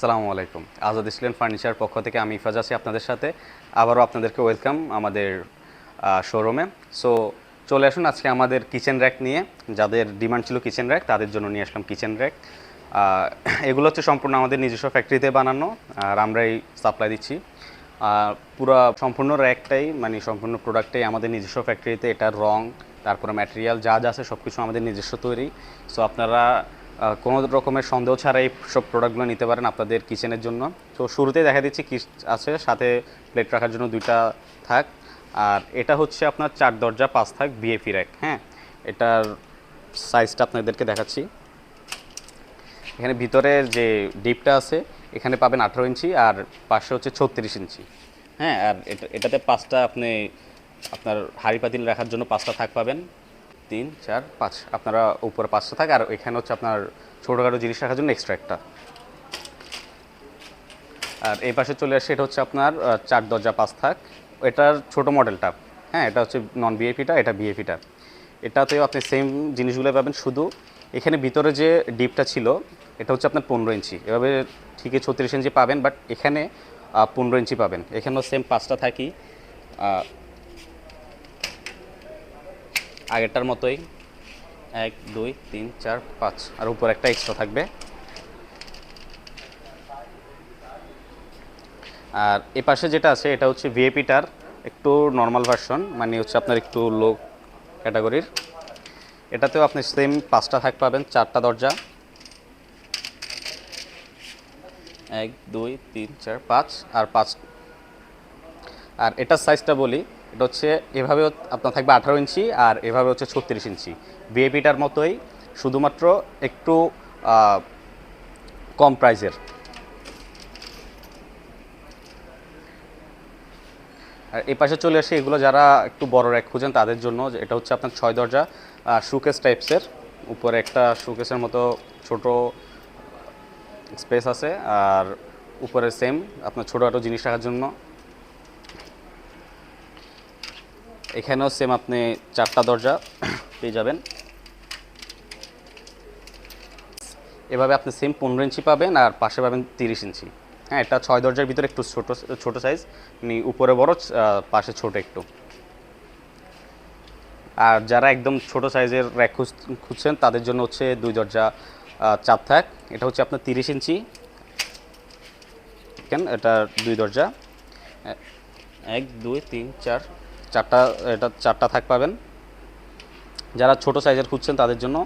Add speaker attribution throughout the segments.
Speaker 1: সালামু আলাইকুম। আজাদ ইসলাম ফার্নিচার পক্ষ থেকে আমি ইফাজ আছি আপনাদের সাথে। আবারও আপনাদেরকে ওয়েলকাম আমাদের শোরুমে। সো, চলে আসুন আজকে আমাদের কিচেন র্যাক নিয়ে। যাদের ডিমান্ড ছিল কিচেন র্যাক, তাদের জন্য নিয়ে আসলাম কিচেন র্যাক। এগুলো হচ্ছে সম্পূর্ণ আমাদের নিজস্ব ফ্যাক্টরিতে বানানো, আর আমরাই সাপ্লাই দিচ্ছি। পুরো সম্পূর্ণ র্যাকটাই মানে সম্পূর্ণ প্রোডাক্টটাই আমাদের নিজস্ব ফ্যাক্টরিতে। এটা রং, তারপরে ম্যাটেরিয়াল যা যা আছে সব কিছু আমাদের নিজস্ব তৈরি। সো, আপনারা কোনো রকমের সন্দেহ ছাড়া এই সব প্রোডাক্টগুলো নিতে পারেন আপনাদের কিচেনের জন্য। তো শুরুতেই দেখা দিচ্ছি কি আছে, সাথে প্লেট রাখার জন্য দুইটা থাক। আর এটা হচ্ছে আপনার চার দরজা, পাঁচ থাক বিএফি র্যাক হ্যাঁ? এটার সাইজটা আপনাদেরকে দেখাচ্ছি। এখানে ভিতরে যে ডিপটা আছে, এখানে পাবেন আঠারো ইঞ্চি আর পাশে হচ্ছে ছত্রিশ ইঞ্চি হ্যাঁ? আর এটা, এটাতে পাঁচটা আপনি আপনার হাঁড়ি পাতিল রাখার জন্য পাঁচটা থাক পাবেন। তিন, চার, পাঁচ। আপনারা উপরে পাঁচটা থাক, আর এখানে হচ্ছে আপনার ছোটোখাটো জিনিস রাখার জন্য এক্সট্রা একটা। আর এই পাশে চলে আসে, এটা হচ্ছে আপনার চার দরজা, পাঁচ থাক। এটার ছোট মডেলটা হ্যাঁ এটা হচ্ছে নন বিএপিটা এটা বিএপিটা এটাতেও আপনি সেম জিনিসগুলো পাবেন, শুধু এখানে ভিতরে যে ডিপটা ছিল, এটা হচ্ছে আপনার পনেরো ইঞ্চি। এভাবে ঠিকই ছত্রিশ ইঞ্চি পাবেন বাট এখানে পনেরো ইঞ্চি পাবেন। এখানেও সেম পাঁচটা থাকি। আগেরটার মতোই। এক, দুই, তিন, চার, পাঁচ। আর উপর একটা এক্সট্রা থাকবে। আর এ পাশে যেটা আছে, এটা হচ্ছে ভিএপিটার একটু নর্মাল ভার্সন মানে হচ্ছে আপনার একটু লো ক্যাটাগরির এটাতেও আপনি সেম পাঁচটা থাক পাবেন, চারটা দরজা। এক, দুই, তিন, চার, পাঁচ। আর পাঁচ আর এটার সাইজটা বলি এটা হচ্ছে এভাবে আপনার থাকবে আঠারো ইঞ্চি আর এভাবে হচ্ছে ছত্রিশ ইঞ্চি। বিএপিটার মতোই শুধুমাত্র একটু কম প্রাইজের। আর এই পাশে চলে আসে, এগুলো যারা একটু বড় র্যাক খুঁজেন তাদের জন্য এটা হচ্ছে আপনার ছয় দরজা শুকেস টাইপসের উপরে একটা শুকেসের মতো ছোট স্পেস আছে, আর উপরে সেম আপনার ছোটোখাটো জিনিস রাখার জন্য। এখানেও সেম আপনি চারটা দরজা পেয়ে যাবেন। এভাবে আপনি সেম পনেরো ইঞ্চি পাবেন আর পাশে পাবেন তিরিশ ইঞ্চি। হ্যাঁ এটা ছয় দরজার ভিতরে একটু ছোট ছোট সাইজ মানে উপরে বড় পাশে ছোট একটু। আর যারা একদম ছোট সাইজের র্যাক খুঁজছেন, তাদের জন্য হচ্ছে দুই দরজা চাপ থাক। এটা হচ্ছে আপনার তিরিশ ইঞ্চি। কেন এটা দুই দরজা। এক, দুই, তিন, চার চারটা, এটা চারটা থাক পাবেন। যারা ছোট সাইজের খুঁজছেন তাদের জন্য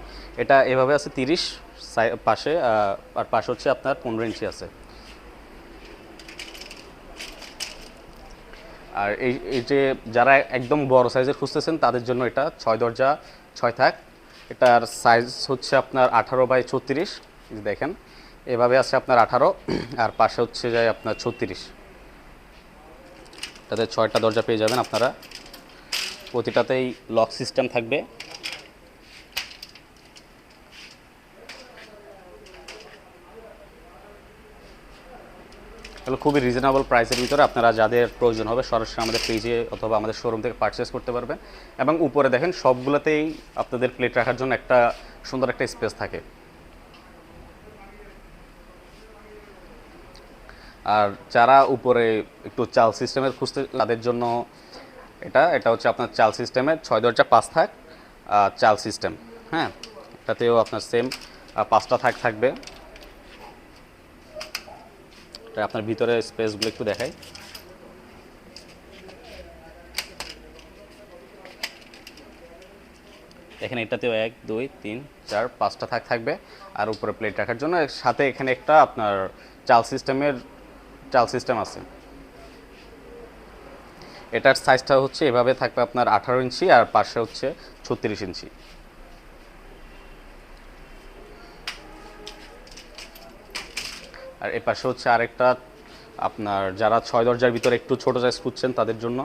Speaker 1: এটা এভাবে আছে তিরিশ পাশে আর পাশে হচ্ছে আপনার পনেরো ইঞ্চি আছে। আর এই এই যে যারা একদম বড় সাইজের খুঁজতেছেন তাদের জন্য এটা ছয় দরজা, ছয় থাক। এটার সাইজ হচ্ছে আপনার আঠারো বাই ছত্রিশ দেখেন। এভাবে আছে আপনার আঠারো, আর পাশে হচ্ছে যায় আপনার ছত্রিশ। তাতে ছয়টা দরজা পেয়ে যাবেন আপনারা। প্রতিটাতেই লক সিস্টেম থাকবে। এগুলো খুবই রিজনেবল প্রাইসের ভিতরে আপনারা যাদের প্রয়োজন হবে সরাসরি আমাদের পেজে অথবা আমাদের শোরুম থেকে পারচেস করতে পারবেন। এবং উপরে দেখেন সবগুলোতেই আপনাদের প্লেট রাখার জন্য একটা সুন্দর একটা স্পেস থাকে। আর যারা উপরে একটু চাল সিস্টেমের খুঁজতে, তাদের জন্য এটা এটা হচ্ছে আপনার চাল সিস্টেমের ছয় দরজা, পাঁচ থাক চাল সিস্টেম। হ্যাঁ এটাতেও আপনার সেম পাঁচটা থাক থাকবে। এটা আপনার ভিতরে স্পেসগুলো একটু দেখাই। এখানে এটাতেও এক, দুই, তিন, চার, পাঁচটা থাক থাকবে। আর উপরে প্লেট রাখার জন্য, সাথে এখানে একটা আপনার চাল সিস্টেমের চাল সিস্টেম আছে। এটার সাইজটা হচ্ছে এভাবে থাকবে আপনার আঠারো ইঞ্চি আর পাশে হচ্ছে ছত্রিশ ইঞ্চি। আর এ পাশে হচ্ছে আরেকটা আপনার যারা ছয় দরজার ভিতরে একটু ছোট সাইজ খুঁজছেন তাদের জন্য।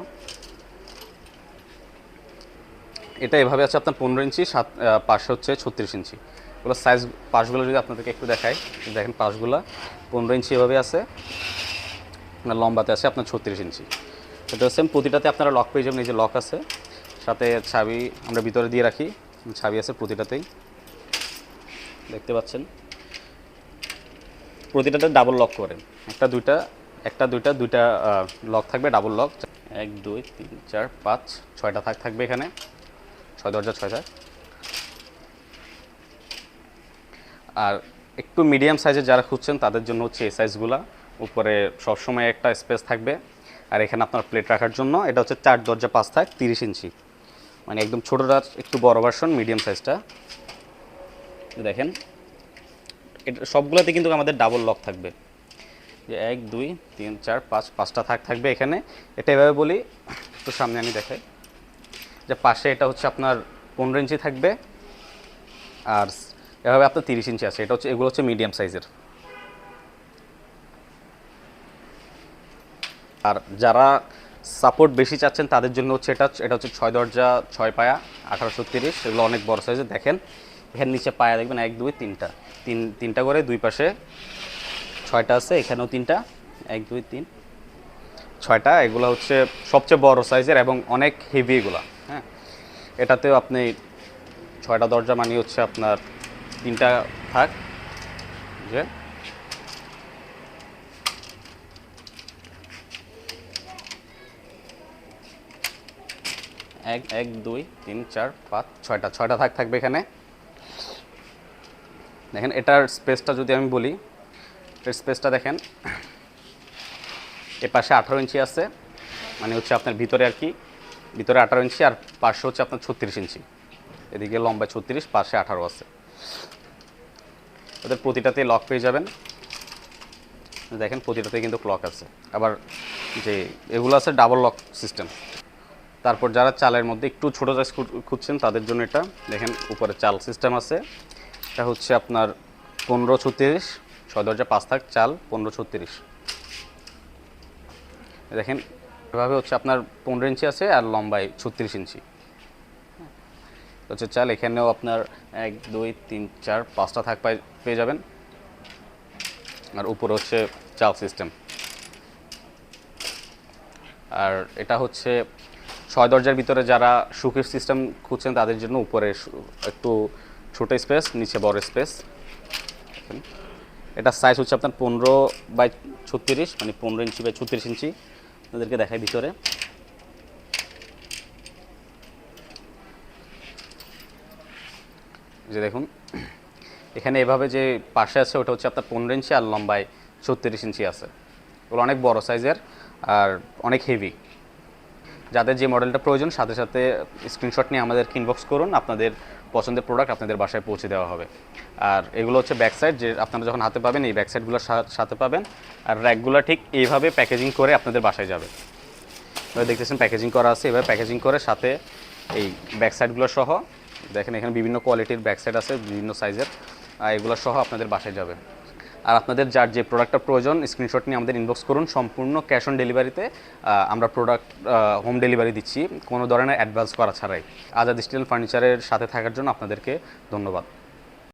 Speaker 1: এটা এভাবে আছে আপনার পনেরো ইঞ্চি, সাত পাশে হচ্ছে ছত্রিশ ইঞ্চি। ওগুলো সাইজ পাশগুলো যদি আপনাদেরকে একটু দেখাই, দেখেন পাশগুলো পনেরো ইঞ্চি এভাবে আছে। আপনার লম্বাতে আছে, আপনার ছত্রিশ ইঞ্চি। এটা সেম প্রতিটাতে আপনারা লক পেয়ে যাবেন, এই যে লক আছে, সাথে ছাবি আমরা ভিতরে দিয়ে রাখি, ছাবি আছে প্রতিটাতেই। দেখতে পাচ্ছেন? প্রতিটাতে ডাবল লক করে। একটা, দুইটা একটা, দুইটা দুইটা লক থাকবে ডাবল লক এক, দুই, তিন, চার, পাঁচ, ছয়টা থাক, থাকবে এখানে। ছয় দরজা, ছয় থাক। আর একটু মিডিয়াম সাইজের যারা খুঁজছেন, তাদের জন্য হচ্ছে এই সাইজগুলা উপরে সবসময় একটা স্পেস থাকবে। আর এখানে আপনার প্লেট রাখার জন্য এটা হচ্ছে চার দরজা পাঁচ থাক তিরিশ ইঞ্চি। মানে একদম ছোটোটার একটু বড় ভার্সন মিডিয়াম সাইজটা দেখেন, এটা সবগুলোতে কিন্তু আমাদের ডাবল লক থাকবে। যে এক, দুই, তিন, চার, পাঁচ, পাঁচটা থাক থাকবে এখানে। এটা এভাবে বলি, একটু সামনে আমি দেখাই। যে পাশে এটা হচ্ছে আপনার পনেরো ইঞ্চি থাকবে। আর এভাবে আপনার তিরিশ ইঞ্চি আছে। এটা হচ্ছে, এগুলো হচ্ছে মিডিয়াম সাইজের আর যারা সাপোর্ট বেশি চাচ্ছেন তাদের জন্য হচ্ছে এটা এটা হচ্ছে ছয় দরজা, ছয় পায়া, আঠারোশো তিরিশ। এগুলো অনেক বড় সাইজের দেখেন, এখানে নিচে পায়া দেখবেন, এক, দুই, তিনটা। তিন, তিনটা করে দুই পাশে ছয়টা আছে, এখানেও তিনটা। এক, দুই, তিন। ছয়টা, এগুলো হচ্ছে সবচেয়ে বড় সাইজের এবং অনেক হেভি এগুলা হ্যাঁ। এটাতেও আপনি ছয়টা দরজা মানে হচ্ছে আপনার তিনটা থাক, যে এক এক, দুই, তিন, চার, পাঁচ, ছয়টা ছয়টা থাক, থাকবে এখানে। দেখেন, এটার স্পেসটা যদি আমি বলি এর স্পেসটা দেখেন, এ পাশে আঠারো ইঞ্চি আছে মানে হচ্ছে আপনার ভিতরে আর কি, ভিতরে আঠারো ইঞ্চি আর পাশে হচ্ছে আপনার ছত্রিশ ইঞ্চি। এদিকে লম্বা ছত্রিশ, পাশে আঠারো আছে। ওদের প্রতিটাতে লক পেয়ে যাবেন। দেখেন প্রতিটাতে কিন্তু ক্লক আছে। আবার যে এগুলো আছে ডাবল লক সিস্টেম তারপর যারা চালের মধ্যে একটু ছোটো সাইজ খুঁজছেন, তাদের জন্য এটা। দেখেন, উপরে চাল সিস্টেম আছে। এটা হচ্ছে আপনার পনেরো ছত্রিশ, ছয় দরজা, পাঁচ থাক, চাল পনেরো ছত্রিশ। দেখেন, এভাবে হচ্ছে আপনার পনেরো ইঞ্চি আছে আর লম্বায় ছত্রিশ ইঞ্চি। হচ্ছে চাল, এখানেও আপনার এক, দুই, তিন, চার, পাঁচটা থাক পেয়ে যাবেন। আর উপরে হচ্ছে চাল সিস্টেম আর এটা হচ্ছে ছয় দরজার ভিতরে যারা সুখের সিস্টেম খুঁজছেন, তাদের জন্য উপরে একটু ছোট স্পেস নিচে বড় স্পেস এটা সাইজ হচ্ছে আপনার পনেরো বাই ছত্রিশ মানে পনেরো ইঞ্চি বাই ছত্রিশ ইঞ্চি। আপনাদেরকে দেখায় ভিতরে। যে দেখুন, এখানে এভাবে যে পাশে আছে, ওটা হচ্ছে আপনার পনেরো ইঞ্চি আর লম্বায় ছত্রিশ ইঞ্চি আছে। ওগুলো অনেক বড় সাইজের আর অনেক হেভি যাদের যে মডেলটা প্রয়োজন, সাথে সাথে স্ক্রিনশট নিয়ে আমাদেরকে ইনবক্স করুন। আপনাদের পছন্দের প্রোডাক্ট আপনাদের বাসায় পৌঁছে দেওয়া হবে। আর এগুলো হচ্ছে ব্যাক সাইড যে আপনারা যখন হাতে পাবেন, এই ব্যাক সাইডগুলোর সাথে পাবেন। আর র্যাকগুলো ঠিক এইভাবে প্যাকেজিং করে আপনাদের বাসায় যাবে। দেখতেছেন প্যাকেজিং করা আছে, এবার প্যাকেজিং করে সাথে এই ব্যাক সাইডগুলো সহ, দেখেন এখানে বিভিন্ন কোয়ালিটির ব্যাক সাইড আছে, বিভিন্ন সাইজের এগুলো সহ আপনাদের বাসায় যাবে। আর আপনাদের যার যে প্রোডাক্টটা প্রয়োজন স্ক্রিনশট নিয়ে আমাদের ইনবক্স করুন। সম্পূর্ণ ক্যাশ অন ডেলিভারিতে আমরা প্রোডাক্ট হোম ডেলিভারি দিচ্ছি। কোনো ধরনের অ্যাডভান্স করা ছাড়াই। আজাদ স্টিল ফার্নিচারের সাথে থাকার জন্য আপনাদেরকে ধন্যবাদ।